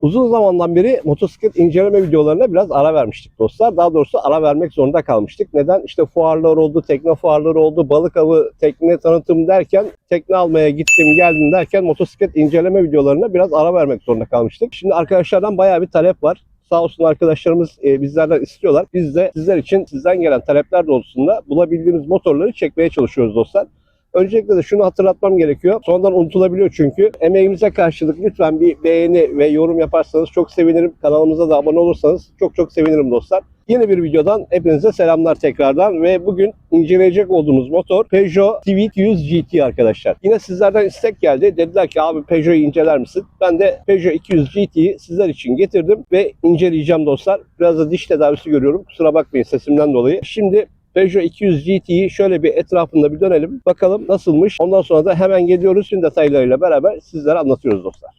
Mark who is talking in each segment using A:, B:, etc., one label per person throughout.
A: Uzun zamandan beri motosiklet inceleme videolarına biraz ara vermiştik dostlar. Daha doğrusu ara vermek zorunda kalmıştık. Neden? İşte fuarlar oldu, tekne fuarları oldu, balık avı, tekne tanıtım derken tekne almaya gittim geldim derken motosiklet inceleme videolarına biraz ara vermek zorunda kalmıştık. Şimdi arkadaşlardan bayağı bir talep var. Sağ olsun arkadaşlarımız e, bizlerden istiyorlar. Biz de sizler için sizden gelen talepler doğrultusunda bulabildiğimiz motorları çekmeye çalışıyoruz dostlar. Öncelikle de şunu hatırlatmam gerekiyor. Sonradan unutulabiliyor çünkü. Emeğimize karşılık lütfen bir beğeni ve yorum yaparsanız çok sevinirim. Kanalımıza da abone olursanız çok çok sevinirim dostlar. Yeni bir videodan hepinize selamlar tekrardan ve bugün inceleyecek olduğumuz motor Peugeot Civic 100 GT arkadaşlar. Yine sizlerden istek geldi. Dediler ki abi Peugeot'u inceler misin? Ben de Peugeot 200 GT'yi sizler için getirdim ve inceleyeceğim dostlar. Biraz da diş tedavisi görüyorum. Kusura bakmayın sesimden dolayı. Şimdi Peugeot 200 GT'yi şöyle bir etrafında bir dönelim. Bakalım nasılmış. Ondan sonra da hemen geliyoruz. Tüm detaylarıyla beraber sizlere anlatıyoruz dostlar.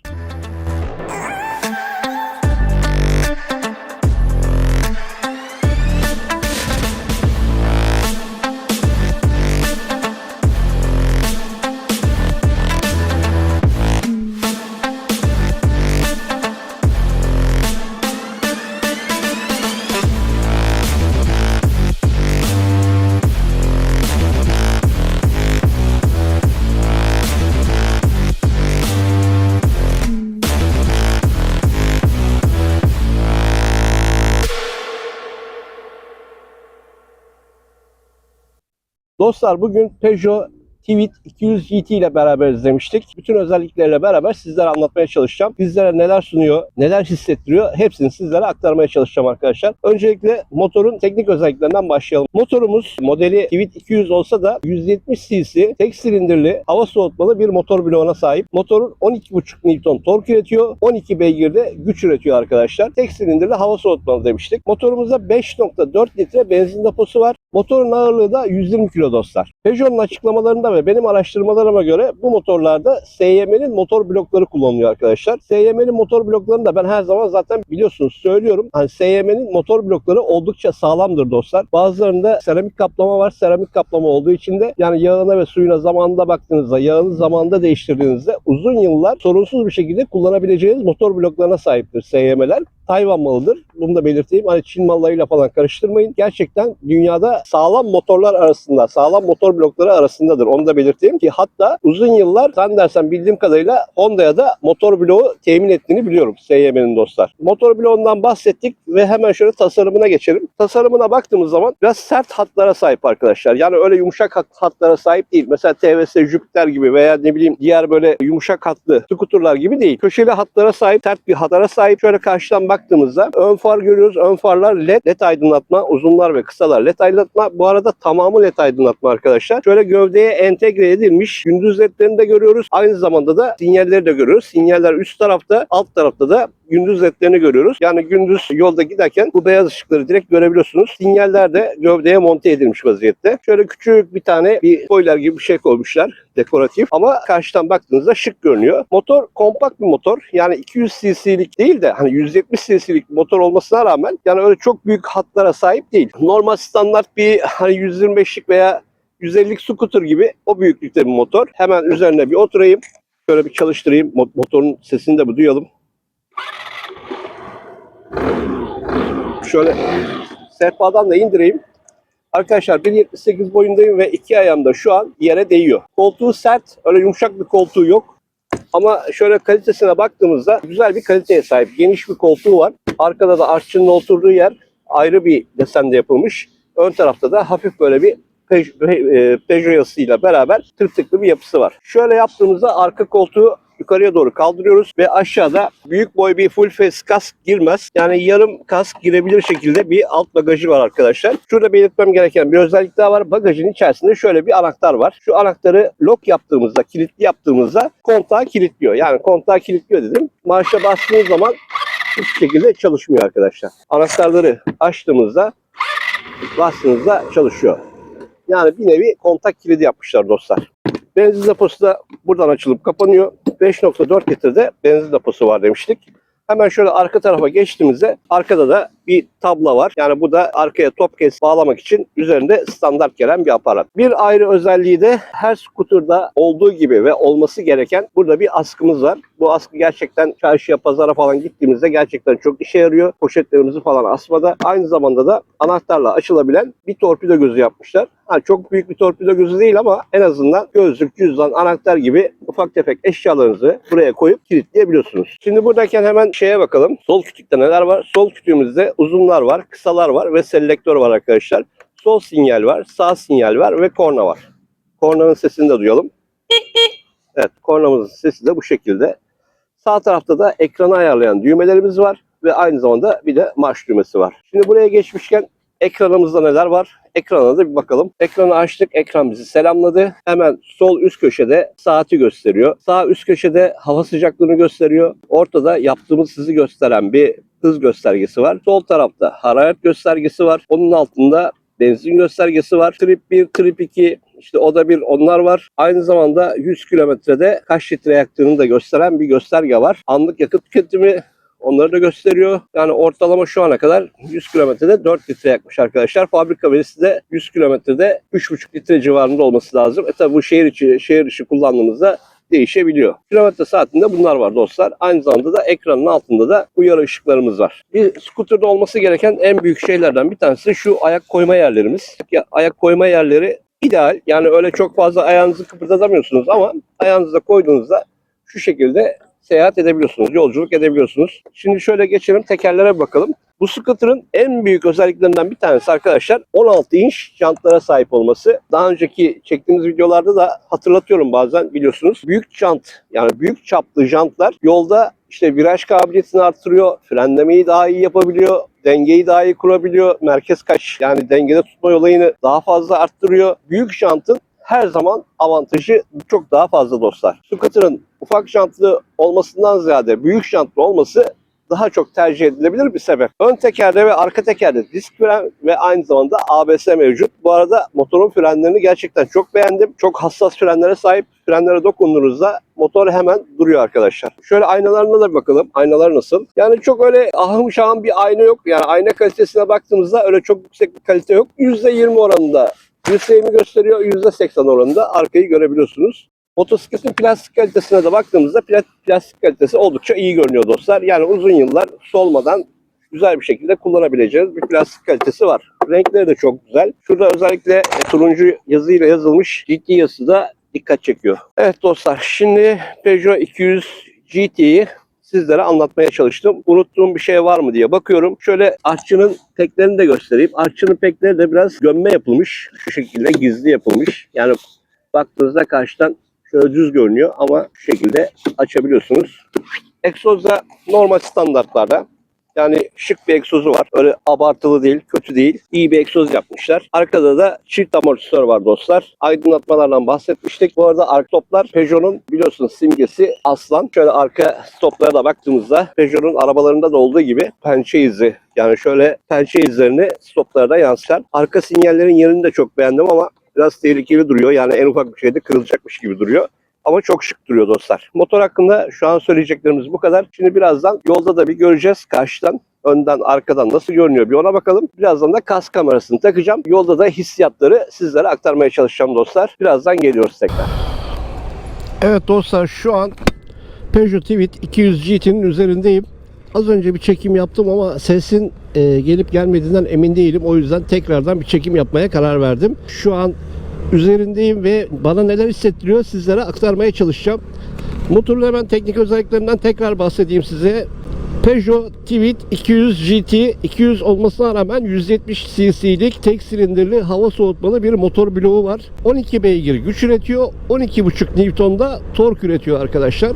A: Dostlar bugün Peugeot Civic 200 GT ile beraber izlemiştik. Bütün özellikleriyle beraber sizlere anlatmaya çalışacağım. Sizlere neler sunuyor, neler hissettiriyor hepsini sizlere aktarmaya çalışacağım arkadaşlar. Öncelikle motorun teknik özelliklerinden başlayalım. Motorumuz modeli Civic 200 olsa da 170 cc tek silindirli hava soğutmalı bir motor bloğuna sahip. Motorun 12,5 Nm tork üretiyor. 12 beygirde güç üretiyor arkadaşlar. Tek silindirli hava soğutmalı demiştik. Motorumuzda 5.4 litre benzin deposu var. Motorun ağırlığı da 120 kilo dostlar. Peugeot'un açıklamalarında ve benim araştırmalarıma göre bu motorlarda SYM'nin motor blokları kullanılıyor arkadaşlar. SYM'nin motor bloklarını da ben her zaman zaten biliyorsunuz söylüyorum. Hani SYM'nin motor blokları oldukça sağlamdır dostlar. Bazılarında seramik kaplama var. Seramik kaplama olduğu için de yani yağına ve suyuna zamanında baktığınızda, yağını zamanında değiştirdiğinizde uzun yıllar sorunsuz bir şekilde kullanabileceğiniz motor bloklarına sahiptir SYM'ler. Tayvan malıdır. Bunu da belirteyim. Hani Çin mallarıyla falan karıştırmayın. Gerçekten dünyada sağlam motorlar arasında, sağlam motor blokları arasındadır. Onu da belirteyim ki hatta uzun yıllar sen dersen bildiğim kadarıyla Honda'ya da motor bloğu temin ettiğini biliyorum SYM'nin dostlar. Motor bloğundan bahsettik ve hemen şöyle tasarımına geçelim. Tasarımına baktığımız zaman biraz sert hatlara sahip arkadaşlar. Yani öyle yumuşak hat- hatlara sahip değil. Mesela TVS Jupiter gibi veya ne bileyim diğer böyle yumuşak hatlı skuterlar gibi değil. Köşeli hatlara sahip, sert bir hatlara sahip. Şöyle karşıdan baktığımızda ön far görüyoruz. Ön farlar led, led aydınlatma, uzunlar ve kısalar led aydınlatma. Bu arada tamamı led aydınlatma arkadaşlar. Şöyle gövdeye entegre edilmiş gündüz ledlerini de görüyoruz. Aynı zamanda da sinyalleri de görüyoruz. Sinyaller üst tarafta, alt tarafta da gündüz ledlerini görüyoruz. Yani gündüz yolda giderken bu beyaz ışıkları direkt görebiliyorsunuz. Sinyaller de gövdeye monte edilmiş vaziyette. Şöyle küçük bir tane bir spoiler gibi bir şey koymuşlar dekoratif ama karşıdan baktığınızda şık görünüyor. Motor kompakt bir motor. Yani 200 cc'lik değil de hani 170 cc'lik motor olmasına rağmen yani öyle çok büyük hatlara sahip değil. Normal standart bir hani 125'lik veya 150'lik scooter gibi o büyüklükte bir motor. Hemen üzerine bir oturayım. Şöyle bir çalıştırayım. Mo- Motorun sesini de bir duyalım. Şöyle sehpadan da indireyim. Arkadaşlar 1.78 boyundayım ve iki ayağım da şu an yere değiyor. Koltuğu sert, öyle yumuşak bir koltuğu yok. Ama şöyle kalitesine baktığımızda güzel bir kaliteye sahip. Geniş bir koltuğu var. Arkada da artçının oturduğu yer ayrı bir desende yapılmış. Ön tarafta da hafif böyle bir E, Peugeot yazısıyla beraber tırtıklı bir yapısı var. Şöyle yaptığımızda arka koltuğu yukarıya doğru kaldırıyoruz ve aşağıda büyük boy bir full face kask girmez. Yani yarım kask girebilir şekilde bir alt bagajı var arkadaşlar. Şurada belirtmem gereken bir özellik daha var. Bagajın içerisinde şöyle bir anahtar var. Şu anahtarı lock yaptığımızda, kilitli yaptığımızda kontağı kilitliyor. Yani kontağı kilitliyor dedim. Marşa bastığınız zaman hiçbir şekilde çalışmıyor arkadaşlar. Anahtarları açtığımızda bastığınızda çalışıyor. Yani bir nevi kontak kilidi yapmışlar dostlar. Benzin deposu da buradan açılıp kapanıyor. 5.4 litrede benzin deposu var demiştik. Hemen şöyle arka tarafa geçtiğimizde arkada da bir tabla var. Yani bu da arkaya top kes bağlamak için üzerinde standart gelen bir aparat. Bir ayrı özelliği de her skuterda olduğu gibi ve olması gereken burada bir askımız var. Bu askı gerçekten çarşıya, pazara falan gittiğimizde gerçekten çok işe yarıyor. Poşetlerimizi falan asmada. Aynı zamanda da anahtarla açılabilen bir torpido gözü yapmışlar. Ha, çok büyük bir torpido gözü değil ama en azından gözlük, cüzdan, anahtar gibi ufak tefek eşyalarınızı buraya koyup kilitleyebiliyorsunuz. Şimdi buradayken hemen şeye bakalım. Sol kütükte neler var? Sol kütüğümüzde uzunlar var, kısalar var ve selektör var arkadaşlar. Sol sinyal var, sağ sinyal var ve korna var. Kornanın sesini de duyalım. Evet, kornamızın sesi de bu şekilde. Sağ tarafta da ekranı ayarlayan düğmelerimiz var ve aynı zamanda bir de marş düğmesi var. Şimdi buraya geçmişken ekranımızda neler var? Ekrana da bir bakalım. Ekranı açtık. Ekran bizi selamladı. Hemen sol üst köşede saati gösteriyor. Sağ üst köşede hava sıcaklığını gösteriyor. Ortada yaptığımız hızı gösteren bir hız göstergesi var. Sol tarafta hararet göstergesi var. Onun altında benzin göstergesi var. Trip 1, trip 2, işte o da bir onlar var. Aynı zamanda 100 kilometrede kaç litre yaktığını da gösteren bir gösterge var. Anlık yakıt tüketimi onları da gösteriyor. Yani ortalama şu ana kadar 100 kilometrede 4 litre yakmış arkadaşlar. Fabrika verisi de 100 kilometrede 3,5 litre civarında olması lazım. E tabi bu şehir içi, şehir dışı kullandığımızda değişebiliyor. Kilometre saatinde bunlar var dostlar. Aynı zamanda da ekranın altında da uyarı ışıklarımız var. Bir skuterda olması gereken en büyük şeylerden bir tanesi şu ayak koyma yerlerimiz. Ya, ayak koyma yerleri ideal. Yani öyle çok fazla ayağınızı kıpırdatamıyorsunuz ama ayağınıza koyduğunuzda şu şekilde seyahat edebiliyorsunuz, yolculuk edebiliyorsunuz. Şimdi şöyle geçelim tekerlere bakalım. Bu scooter'ın en büyük özelliklerinden bir tanesi arkadaşlar 16 inç jantlara sahip olması. Daha önceki çektiğimiz videolarda da hatırlatıyorum bazen biliyorsunuz. Büyük jant yani büyük çaplı jantlar yolda işte viraj kabiliyetini artırıyor, frenlemeyi daha iyi yapabiliyor, dengeyi daha iyi kurabiliyor, merkez kaç yani dengede tutma olayını daha fazla arttırıyor. Büyük jantın her zaman avantajı çok daha fazla dostlar. Scooter'ın ufak jantlı olmasından ziyade büyük jantlı olması daha çok tercih edilebilir bir sebep. Ön tekerde ve arka tekerde disk fren ve aynı zamanda ABS mevcut. Bu arada motorun frenlerini gerçekten çok beğendim. Çok hassas frenlere sahip. Frenlere dokunduğunuzda motor hemen duruyor arkadaşlar. Şöyle aynalarına da bakalım. Aynalar nasıl? Yani çok öyle ahım şahım bir ayna yok. Yani ayna kalitesine baktığımızda öyle çok yüksek bir kalite yok. %20 oranında Dirseğimi gösteriyor. %80 oranında arkayı görebiliyorsunuz. Motosikletin plastik kalitesine de baktığımızda pla- plastik kalitesi oldukça iyi görünüyor dostlar. Yani uzun yıllar solmadan güzel bir şekilde kullanabileceğiniz bir plastik kalitesi var. Renkleri de çok güzel. Şurada özellikle e, turuncu yazıyla yazılmış ciddi yazısı da dikkat çekiyor. Evet dostlar şimdi Peugeot 200 GT'yi sizlere anlatmaya çalıştım. Unuttuğum bir şey var mı diye bakıyorum. Şöyle artçının teklerini de göstereyim. Artçının pekleri de biraz gömme yapılmış. Şu şekilde gizli yapılmış. Yani baktığınızda karşıdan şöyle düz görünüyor ama şu şekilde açabiliyorsunuz. Egzoz da normal standartlarda. Yani şık bir egzozu var. Öyle abartılı değil, kötü değil. İyi bir egzoz yapmışlar. Arkada da çift amortisör var dostlar. Aydınlatmalardan bahsetmiştik. Bu arada arka stoplar Peugeot'un biliyorsunuz simgesi aslan. Şöyle arka stoplara da baktığımızda Peugeot'un arabalarında da olduğu gibi pençe izi. Yani şöyle pençe izlerini stoplara da yansıtan. Arka sinyallerin yerini de çok beğendim ama biraz tehlikeli duruyor. Yani en ufak bir şeyde kırılacakmış gibi duruyor. Ama çok şık duruyor dostlar. Motor hakkında şu an söyleyeceklerimiz bu kadar. Şimdi birazdan yolda da bir göreceğiz karşıdan. Önden arkadan nasıl görünüyor bir ona bakalım. Birazdan da kas kamerasını takacağım. Yolda da hissiyatları sizlere aktarmaya çalışacağım dostlar. Birazdan geliyoruz tekrar. Evet dostlar şu an Peugeot Tweed 200 GT'nin üzerindeyim. Az önce bir çekim yaptım ama sesin e, gelip gelmediğinden emin değilim. O yüzden tekrardan bir çekim yapmaya karar verdim. Şu an üzerindeyim ve bana neler hissettiriyor sizlere aktarmaya çalışacağım. Motorun hemen teknik özelliklerinden tekrar bahsedeyim size. Peugeot Tweed 200 GT 200 olmasına rağmen 170 cc'lik tek silindirli hava soğutmalı bir motor bloğu var. 12 beygir güç üretiyor. 12,5 Newton'da tork üretiyor arkadaşlar.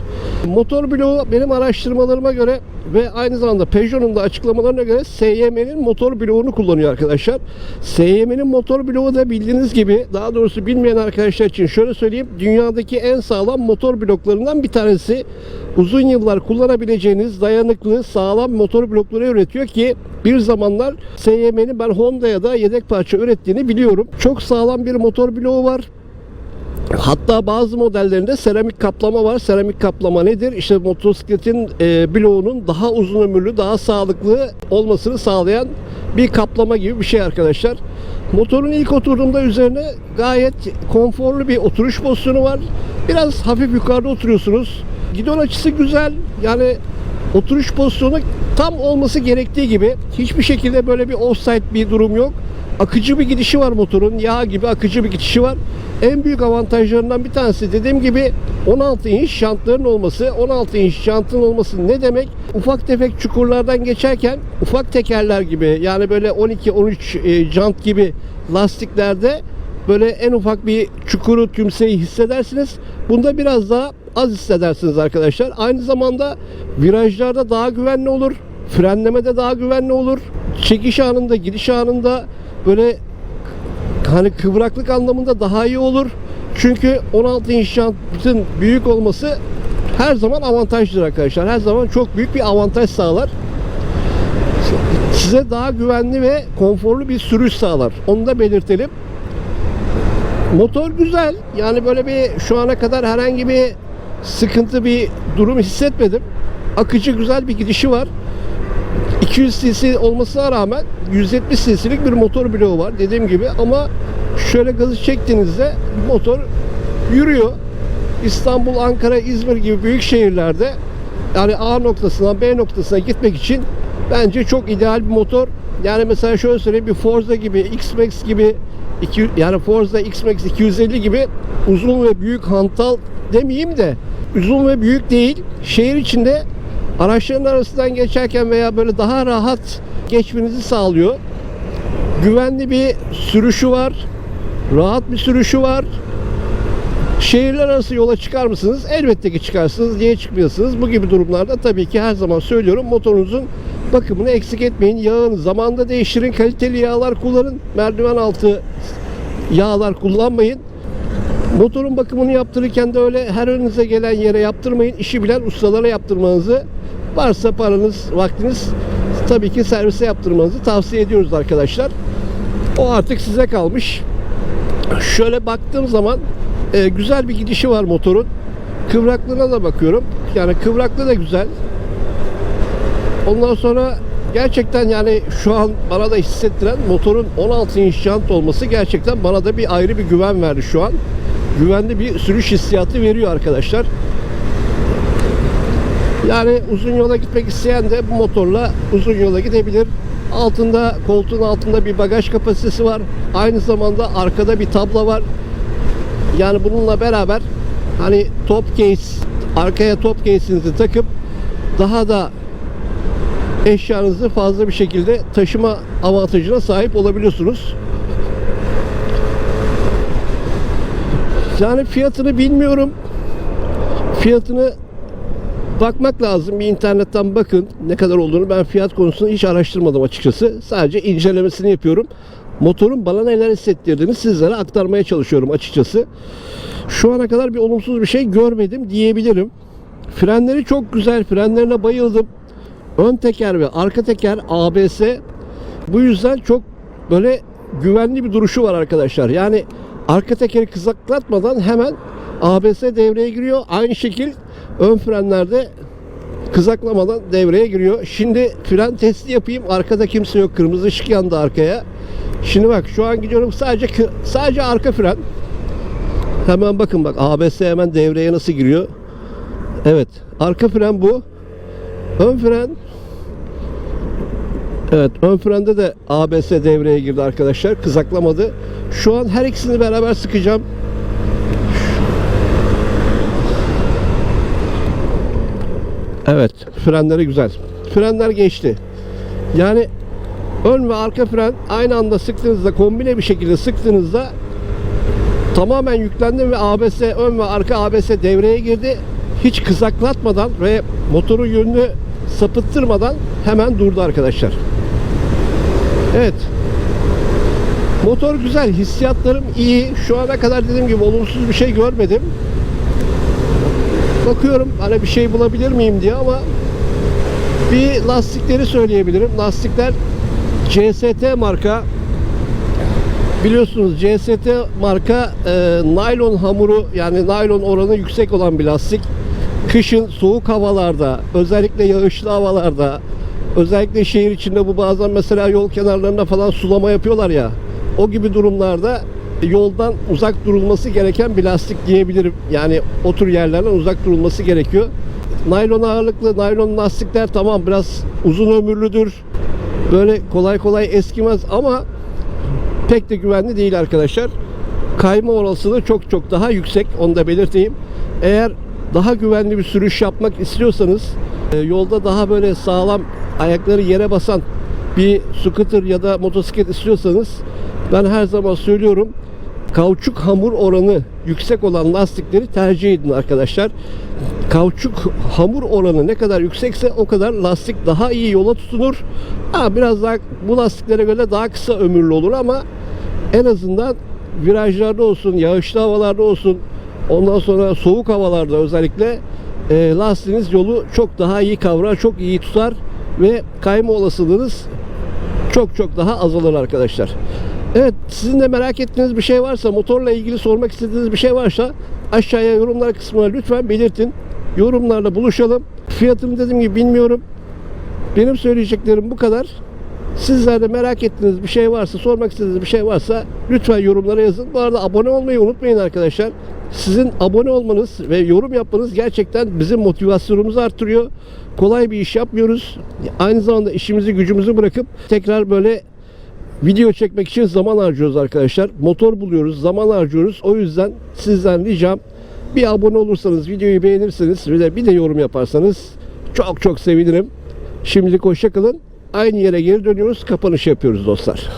A: Motor bloğu benim araştırmalarıma göre ve aynı zamanda Peugeot'un da açıklamalarına göre SYM'nin motor bloğunu kullanıyor arkadaşlar. SYM'nin motor bloğu da bildiğiniz gibi daha doğrusu bilmeyen arkadaşlar için şöyle söyleyeyim. Dünyadaki en sağlam motor bloklarından bir tanesi. Uzun yıllar kullanabileceğiniz dayanıklı, sağlam motor blokları üretiyor ki bir zamanlar SYM'nin ben Honda'ya da yedek parça ürettiğini biliyorum. Çok sağlam bir motor bloğu var. Hatta bazı modellerinde seramik kaplama var. Seramik kaplama nedir? İşte motosikletin e, bloğunun daha uzun ömürlü, daha sağlıklı olmasını sağlayan bir kaplama gibi bir şey arkadaşlar. Motorun ilk oturduğumda üzerine gayet konforlu bir oturuş pozisyonu var. Biraz hafif yukarıda oturuyorsunuz. Gidon açısı güzel. Yani oturuş pozisyonu tam olması gerektiği gibi. Hiçbir şekilde böyle bir offside bir durum yok. Akıcı bir gidişi var motorun. Yağ gibi akıcı bir gidişi var. En büyük avantajlarından bir tanesi dediğim gibi 16 inç şantların olması. 16 inç şantın olması ne demek? Ufak tefek çukurlardan geçerken ufak tekerler gibi yani böyle 12-13 e, jant gibi lastiklerde böyle en ufak bir çukuru tümseyi hissedersiniz. Bunda biraz daha az hissedersiniz arkadaşlar. Aynı zamanda virajlarda daha güvenli olur. Frenlemede daha güvenli olur. Çekiş anında, gidiş anında böyle hani kıvraklık anlamında daha iyi olur. Çünkü 16 inç jantın büyük olması her zaman avantajdır arkadaşlar. Her zaman çok büyük bir avantaj sağlar. Size daha güvenli ve konforlu bir sürüş sağlar. Onu da belirtelim. Motor güzel. Yani böyle bir şu ana kadar herhangi bir sıkıntı bir durum hissetmedim. Akıcı güzel bir gidişi var. 200 cc olmasına rağmen 170 cc'lik bir motor bloğu var dediğim gibi ama şöyle gazı çektiğinizde motor yürüyor. İstanbul, Ankara, İzmir gibi büyük şehirlerde yani A noktasından B noktasına gitmek için bence çok ideal bir motor. Yani mesela şöyle söyleyeyim bir Forza gibi, X-Max gibi iki, yani Forza X-Max 250 gibi uzun ve büyük hantal demeyeyim de uzun ve büyük değil. Şehir içinde araçların arasından geçerken veya böyle daha rahat geçmenizi sağlıyor. Güvenli bir sürüşü var. Rahat bir sürüşü var. Şehirler arası yola çıkar mısınız? Elbette ki çıkarsınız. Niye çıkmıyorsunuz? Bu gibi durumlarda tabii ki her zaman söylüyorum motorunuzun bakımını eksik etmeyin. Yağını zamanında değiştirin. Kaliteli yağlar kullanın. Merdiven altı yağlar kullanmayın. Motorun bakımını yaptırırken de öyle her önünüze gelen yere yaptırmayın. İşi bilen ustalara yaptırmanızı varsa paranız, vaktiniz tabii ki servise yaptırmanızı tavsiye ediyoruz arkadaşlar. O artık size kalmış. Şöyle baktığım zaman e, güzel bir gidişi var motorun. Kıvraklığına da bakıyorum. Yani kıvraklığı da güzel. Ondan sonra gerçekten yani şu an bana da hissettiren motorun 16 inç jant olması gerçekten bana da bir ayrı bir güven verdi şu an. Güvenli bir sürüş hissiyatı veriyor arkadaşlar. Yani uzun yola gitmek isteyen de bu motorla uzun yola gidebilir. Altında koltuğun altında bir bagaj kapasitesi var. Aynı zamanda arkada bir tabla var. Yani bununla beraber hani top case arkaya top case'inizi takıp daha da eşyanızı fazla bir şekilde taşıma avantajına sahip olabiliyorsunuz. Yani fiyatını bilmiyorum. Fiyatını bakmak lazım. Bir internetten bakın ne kadar olduğunu. Ben fiyat konusunu hiç araştırmadım açıkçası. Sadece incelemesini yapıyorum. Motorun bana neler hissettirdiğini sizlere aktarmaya çalışıyorum açıkçası. Şu ana kadar bir olumsuz bir şey görmedim diyebilirim. Frenleri çok güzel. Frenlerine bayıldım. Ön teker ve arka teker ABS. Bu yüzden çok böyle güvenli bir duruşu var arkadaşlar. Yani arka tekeri kızaklatmadan hemen ABS devreye giriyor. Aynı şekil ön frenlerde kızaklamadan devreye giriyor. Şimdi fren testi yapayım. Arkada kimse yok. Kırmızı ışık yandı arkaya. Şimdi bak şu an gidiyorum sadece sadece arka fren. Hemen bakın bak ABS hemen devreye nasıl giriyor. Evet. Arka fren bu. Ön fren Evet ön frende de ABS devreye girdi arkadaşlar. Kızaklamadı. Şu an her ikisini beraber sıkacağım. Evet frenleri güzel. Frenler geçti. Yani ön ve arka fren aynı anda sıktığınızda kombine bir şekilde sıktığınızda tamamen yüklendi ve ABS ön ve arka ABS devreye girdi. Hiç kızaklatmadan ve motoru yönünü sapıttırmadan hemen durdu arkadaşlar. Evet. Motor güzel. Hissiyatlarım iyi. Şu ana kadar dediğim gibi olumsuz bir şey görmedim. Bakıyorum hani bir şey bulabilir miyim diye ama bir lastikleri söyleyebilirim. Lastikler CST marka Biliyorsunuz CST marka e, naylon hamuru yani naylon oranı yüksek olan bir lastik. Kışın soğuk havalarda, özellikle yağışlı havalarda, özellikle şehir içinde bu bazen mesela yol kenarlarında falan sulama yapıyorlar ya. O gibi durumlarda yoldan uzak durulması gereken bir lastik diyebilirim. Yani o tür yerlerden uzak durulması gerekiyor. Naylon ağırlıklı, naylon lastikler tamam biraz uzun ömürlüdür. Böyle kolay kolay eskimez ama pek de güvenli değil arkadaşlar. Kayma olasılığı çok çok daha yüksek. Onu da belirteyim. Eğer daha güvenli bir sürüş yapmak istiyorsanız e, yolda daha böyle sağlam ayakları yere basan bir scooter ya da motosiklet istiyorsanız ben her zaman söylüyorum kauçuk hamur oranı yüksek olan lastikleri tercih edin arkadaşlar. Kauçuk hamur oranı ne kadar yüksekse o kadar lastik daha iyi yola tutunur. Ha, biraz daha bu lastiklere göre daha kısa ömürlü olur ama en azından virajlarda olsun, yağışlı havalarda olsun, ondan sonra soğuk havalarda özellikle e, lastiğiniz yolu çok daha iyi kavrar, çok iyi tutar ve kayma olasılığınız çok çok daha azalır arkadaşlar. Evet sizin de merak ettiğiniz bir şey varsa motorla ilgili sormak istediğiniz bir şey varsa aşağıya yorumlar kısmına lütfen belirtin. Yorumlarla buluşalım. Fiyatını dediğim gibi bilmiyorum. Benim söyleyeceklerim bu kadar. Sizler de merak ettiğiniz bir şey varsa, sormak istediğiniz bir şey varsa lütfen yorumlara yazın. Bu arada abone olmayı unutmayın arkadaşlar. Sizin abone olmanız ve yorum yapmanız gerçekten bizim motivasyonumuzu arttırıyor. Kolay bir iş yapmıyoruz. Aynı zamanda işimizi gücümüzü bırakıp tekrar böyle video çekmek için zaman harcıyoruz arkadaşlar. Motor buluyoruz, zaman harcıyoruz. O yüzden sizden ricam bir abone olursanız, videoyu beğenirseniz ve de bir de yorum yaparsanız çok çok sevinirim. Şimdilik hoşça kalın. Aynı yere geri dönüyoruz. Kapanış yapıyoruz dostlar.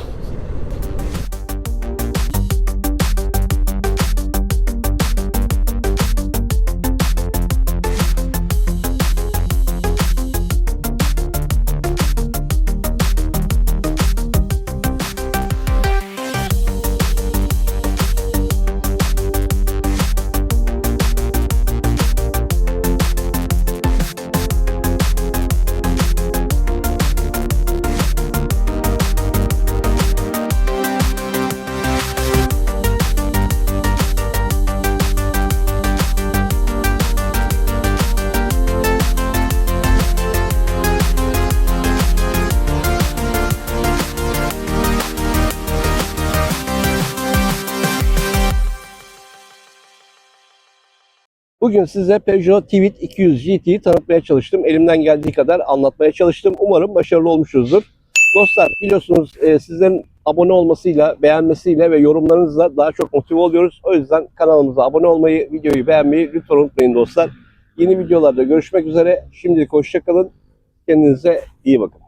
A: Bugün size Peugeot Tivit 200 GT'yi tanıtmaya çalıştım. Elimden geldiği kadar anlatmaya çalıştım. Umarım başarılı olmuşuzdur. Dostlar biliyorsunuz e, sizlerin abone olmasıyla, beğenmesiyle ve yorumlarınızla daha çok motive oluyoruz. O yüzden kanalımıza abone olmayı, videoyu beğenmeyi lütfen unutmayın dostlar. Yeni videolarda görüşmek üzere. Şimdilik hoşçakalın. Kendinize iyi bakın.